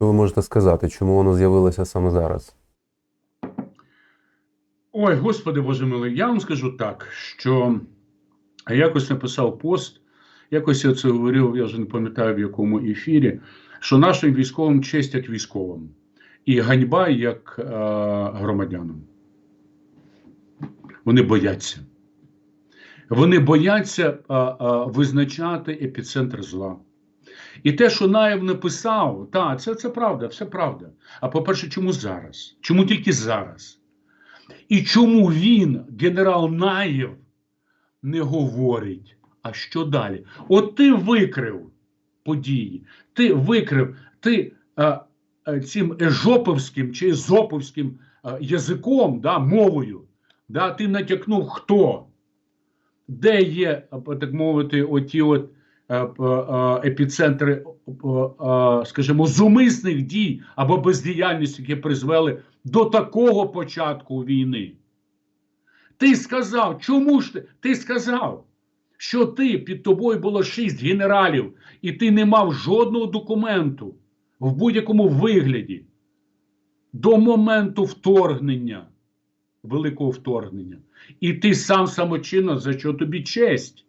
Що ви можете сказати, чому воно з'явилося саме зараз? Ой, господи Боже милий, я вам скажу так, що я якось написав пост, якось я це говорив, я вже не пам'ятаю в якому ефірі, що нашим військовим честь як військовим і ганьба як е, громадянам. Вони бояться. Вони бояться а, а, визначати епіцентр зла. І те, що Наєв написав, так, це, це правда, все правда. А по-перше, чому зараз? Чому тільки зараз? І чому він, генерал Наєв, не говорить? А що далі? От ти викрив події, ти викрив, ти а, а, цим ежоповським чи езоповським а, язиком, да, мовою, да, ти натякнув хто? Де є, так мовити, оті от е, е, епіцентри, е, е, скажімо, зумисних дій або бездіяльності, які призвели до такого початку війни. Ти сказав, чому ж ти? Ти сказав, що ти під тобою було шість генералів, і ти не мав жодного документу в будь-якому вигляді до моменту вторгнення, великого вторгнення. І ти сам самочинно, за що тобі честь,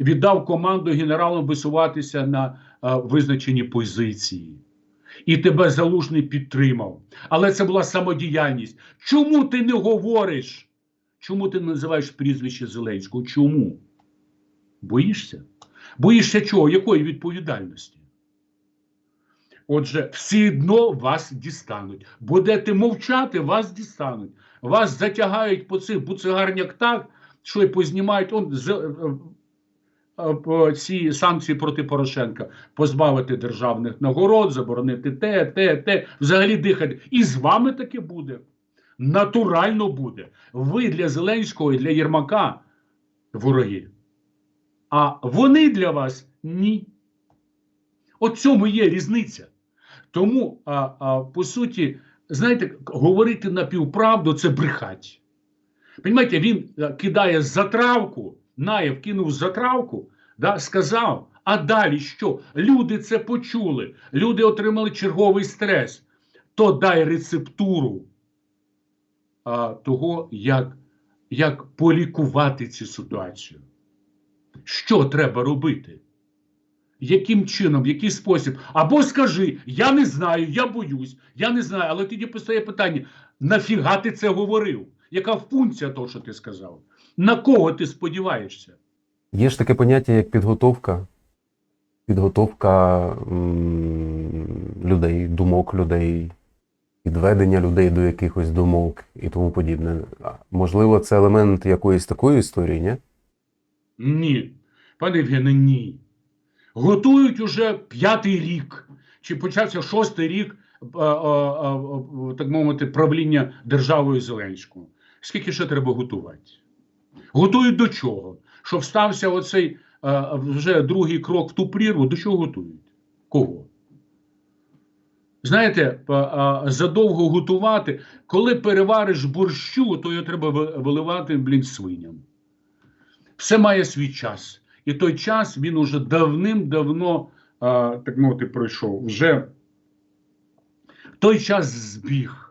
віддав команду генералам висуватися на а, визначені позиції. І тебе залужний підтримав. Але це була самодіяльність. Чому ти не говориш? Чому ти не називаєш прізвище Зеленського? Чому? Боїшся? Боїшся чого? Якої відповідальності? Отже, все одно вас дістануть. Будете мовчати, вас дістануть. Вас затягають по цих буцегарнях так, що й познімають он, е, е, е, ці санкції проти Порошенка, позбавити державних нагород, заборонити те, те, те, взагалі дихати. І з вами таке буде. Натурально буде. Ви для Зеленського і для Єрмака вороги. А вони для вас ні. От цьому є різниця. Тому, а, а, по суті, знаєте, говорити напівправду це брехать. Понимаєте, він е, кидає затравку, Наєв кинув затравку, да, сказав, а далі що? Люди це почули, люди отримали черговий стрес. То дай рецептуру а, того, як, як полікувати цю ситуацію. Що треба робити? Яким чином, в який спосіб? Або скажи, я не знаю, я боюсь, я не знаю, але тоді постає питання: нафіга ти це говорив? Яка функція того, що ти сказав? На кого ти сподіваєшся? Є ж таке поняття, як підготовка. Підготовка людей, думок людей, підведення людей до якихось думок і тому подібне. Можливо, це елемент якоїсь такої історії, ні? Ні. Пане Євгене, ні. Готують уже п'ятий рік, чи почався шостий рік, а, а, а, так мовити, правління державою Зеленського. Скільки ще треба готувати? Готують до чого? Щоб стався оцей а, вже другий крок в ту прірву, до чого готують? Кого? Знаєте, а, а, задовго готувати, коли перевариш борщу, то його треба виливати, блін, свиням. Все має свій час. І той час він уже давним-давно, так мовити, пройшов. Вже той час збіг.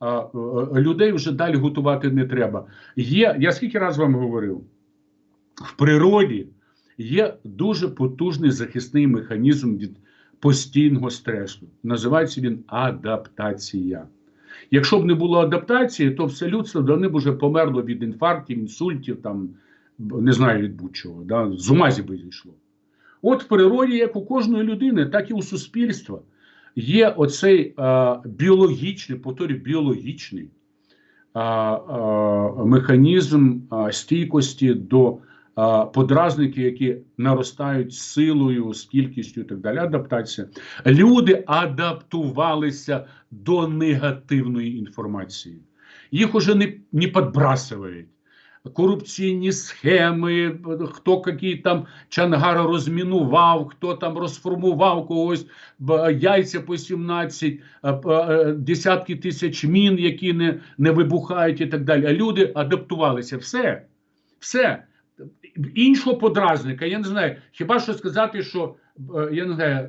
Е, е, людей вже далі готувати не треба. Є, я скільки раз вам говорив, в природі є дуже потужний захисний механізм від постійного стресу. Називається він адаптація. Якщо б не було адаптації, то все людство давно б уже померло від інфарктів, інсультів, там, не знаю від будь-чого, да? з ума би зійшло. От в природі, як у кожної людини, так і у суспільства, є оцей а, біологічний, повторюю, біологічний а, а, механізм а, стійкості до а, подразників, які наростають силою, з і так далі. Адаптація. Люди адаптувалися до негативної інформації. Їх уже не, не підбрасують. Корупційні схеми, хто який там Чангара розмінував, хто там розформував когось, яйця по 17, а, п- е, десятки тисяч мін, які не, не вибухають і так далі. А люди адаптувалися. Все. Все. Іншого подразника, я не знаю, хіба що сказати, що е, я не знаю,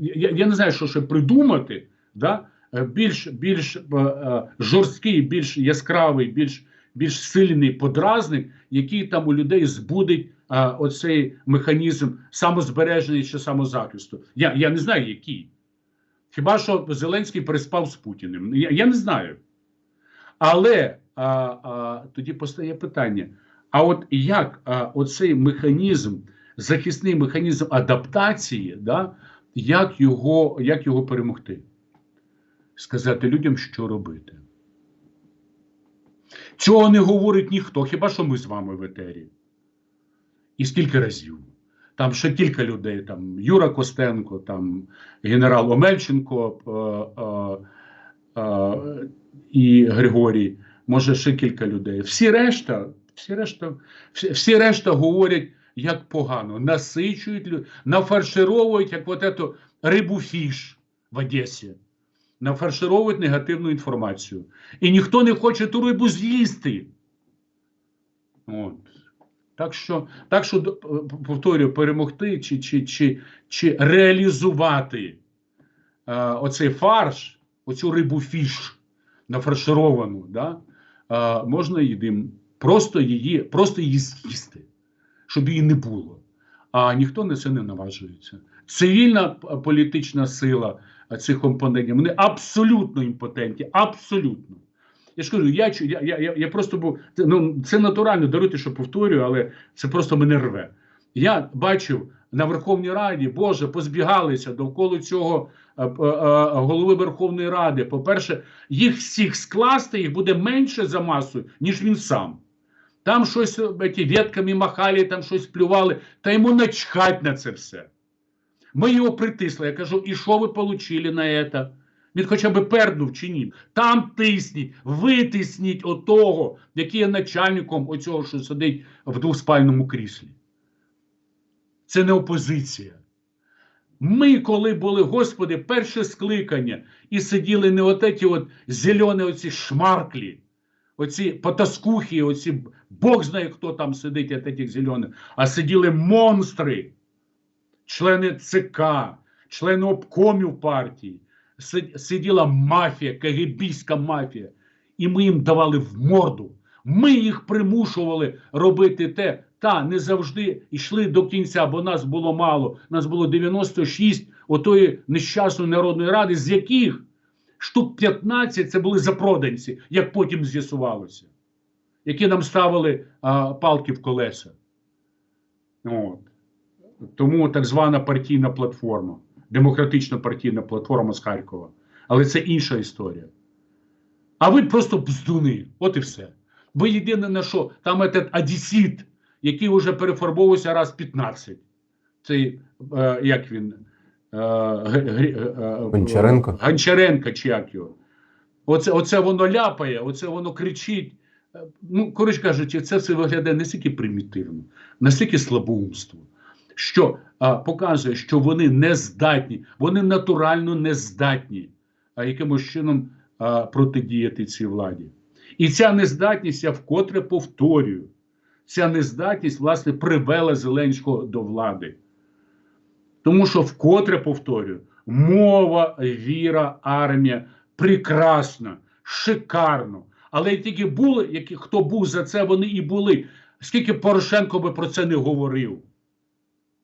я, я не знаю, що ще придумати, да? е, більш, більш е, е, жорсткий, більш яскравий, більш, більш сильний подразник, який там у людей збудить е, оцей механізм самозбереження чи самозахисту. Я, я не знаю, який. Хіба що Зеленський переспав з Путіним? Я, я не знаю. Але а, а, тоді постає питання: а от як а, оцей механізм, захисний механізм адаптації, да, як, його, як його перемогти? Сказати людям, що робити. Цього не говорить ніхто, хіба що ми з вами в етері. І скільки разів? Там ще кілька людей, там Юра Костенко, там генерал Омельченко е, е, е, і Григорій, може ще кілька людей. Всі решта, всі решта, всі, всі решта говорять, як погано, насичують, нафаршировують, як от эту рибу фіш в Одесі. Нафаршировують негативну інформацію. І ніхто не хоче ту рибу з'їсти. От. Так що, так що повторюю, перемогти чи, чи, чи, чи реалізувати е, оцей фарш, оцю рибу фіш нафаршировану, да, е, можна їдим, просто її, просто її з'їсти, щоб її не було. А ніхто на це не наважується. Цивільна політична сила е, цих компонентів, вони абсолютно імпотентні, абсолютно. Я ж кажу, я, я, я, я, просто був. Ну, це натурально, даруйте, що повторюю, але це просто мене рве. Я бачив на Верховній Раді, Боже, позбігалися довкола цього е, е, е, голови Верховної Ради. По-перше, їх всіх скласти їх буде менше за масою, ніж він сам. Там щось е, ті, ветками махали, там щось плювали, та йому начхать на це все. Ми його притисли. Я кажу, і що ви отримали на це? Він хоча б пернув чи ні. Там тисніть, витисніть отого, який є начальником оцього, що сидить в двоспальному кріслі. Це не опозиція. Ми, коли були, Господи, перше скликання, і сиділи не от ці от зелені оці шмарклі, оці потаскухи, оці Бог знає, хто там сидить от этих зелених, а сиділи монстри, члени ЦК, члени обкомів партії, сиділа мафія, КГБійська мафія, і ми їм давали в морду. Ми їх примушували робити те, та не завжди йшли до кінця, бо нас було мало. Нас було 96 отої нещасної народної ради, з яких штук 15 це були запроданці, як потім з'ясувалося, які нам ставили а, палки в колеса. От. Тому так звана партійна платформа, демократична партійна платформа з Харкова. Але це інша історія. А ви просто бздуни, от і все. Ви єдине на що, там этот одесіт, який вже перефарбовувався раз 15. Цей, е, як він? Е, е, е, Гончаренко? Гончаренко, чи як його. Оце, оце воно ляпає, оце воно кричить. Ну, коротше кажучи, це все виглядає настільки примітивно, настільки слабоумство, що а, показує, що вони не здатні, вони натурально не здатні а, якимось чином а, протидіяти цій владі. І ця нездатність, я вкотре повторюю, ця нездатність, власне, привела Зеленського до влади. Тому що вкотре повторюю, мова, віра, армія прекрасно, шикарно. Але тільки були, які, хто був за це, вони і були. Скільки Порошенко би про це не говорив.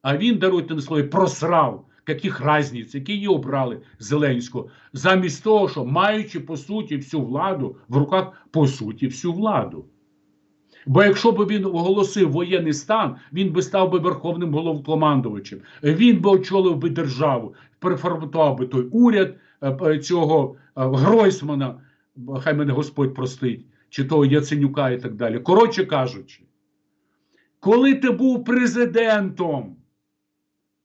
А він, даруйте на слові, просрав. Яких разниць, які її обрали Зеленського, замість того, що маючи по суті всю владу в руках, по суті, всю владу. Бо якщо б він оголосив воєнний стан, він би став би верховним головнокомандувачем. Він би очолив би державу, переформатував би той уряд е, цього е, Гройсмана, хай мене Господь простить, чи того Яценюка і так далі. Коротше кажучи, коли ти був президентом,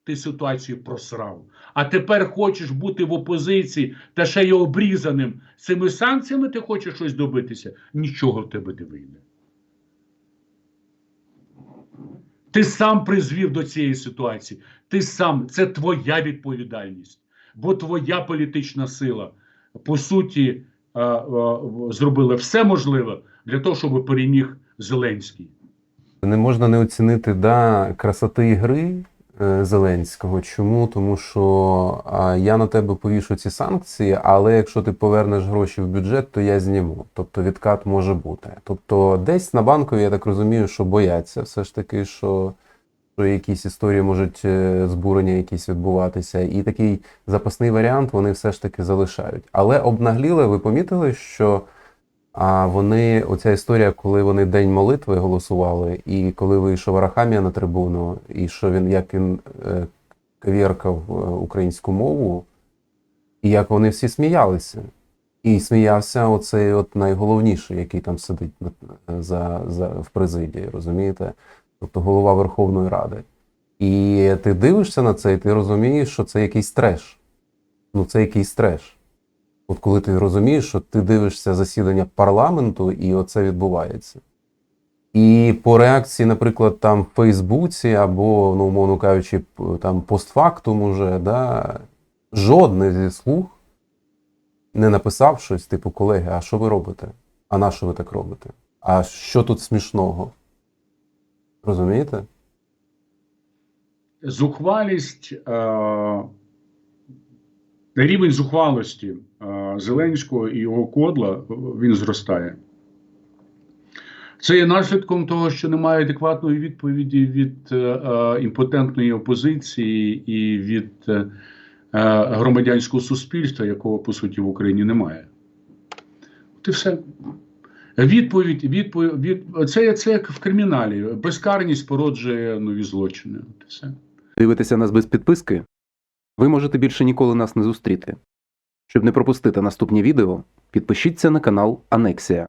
ти ситуацію просрав. А тепер хочеш бути в опозиції та ще й обрізаним. Цими санкціями ти хочеш щось добитися? Нічого в тебе не вийде. Ти сам призвів до цієї ситуації. Ти сам, це твоя відповідальність. Бо твоя політична сила, по суті, зробила все можливе для того, щоб переміг Зеленський. Не можна не оцінити да, красоти ігри Зеленського. Чому? Тому що я на тебе повішу ці санкції, але якщо ти повернеш гроші в бюджет, то я зніму. Тобто відкат може бути. Тобто, десь на банкові, я так розумію, що бояться все ж таки, що, що якісь історії можуть е, збурення якісь відбуватися. І такий запасний варіант вони все ж таки залишають. Але обнагліли, ви помітили, що. А вони, оця історія, коли вони День молитви голосували, і коли вийшов Арахамія на трибуну, і що він, як він е, е, українську мову, і як вони всі сміялися. І сміявся оцей от найголовніший, який там сидить за, за, в президії, розумієте? Тобто голова Верховної Ради. І ти дивишся на це, і ти розумієш, що це якийсь треш. Ну, це якийсь треш. От коли ти розумієш, що ти дивишся засідання парламенту, і оце відбувається. І по реакції, наприклад, там в Фейсбуці або, ну, умовно кажучи, там постфактум уже, да, жодний зі слуг не написав щось, типу, колеги, а що ви робите? А на що ви так робите? А що тут смішного? Розумієте? Зухвалість, е, рівень зухвалості е, Зеленського і його кодла е, він зростає. Це є наслідком того, що немає адекватної відповіді від е, імпотентної опозиції і від громадянського суспільства, якого по суті в Україні немає. От і все. Відповідь, відповідь, від... це, це як в криміналі. Безкарність породжує нові злочини. От і все. Дивитеся нас без підписки? Ви можете більше ніколи нас не зустріти. Щоб не пропустити наступні відео, підпишіться на канал Анексія.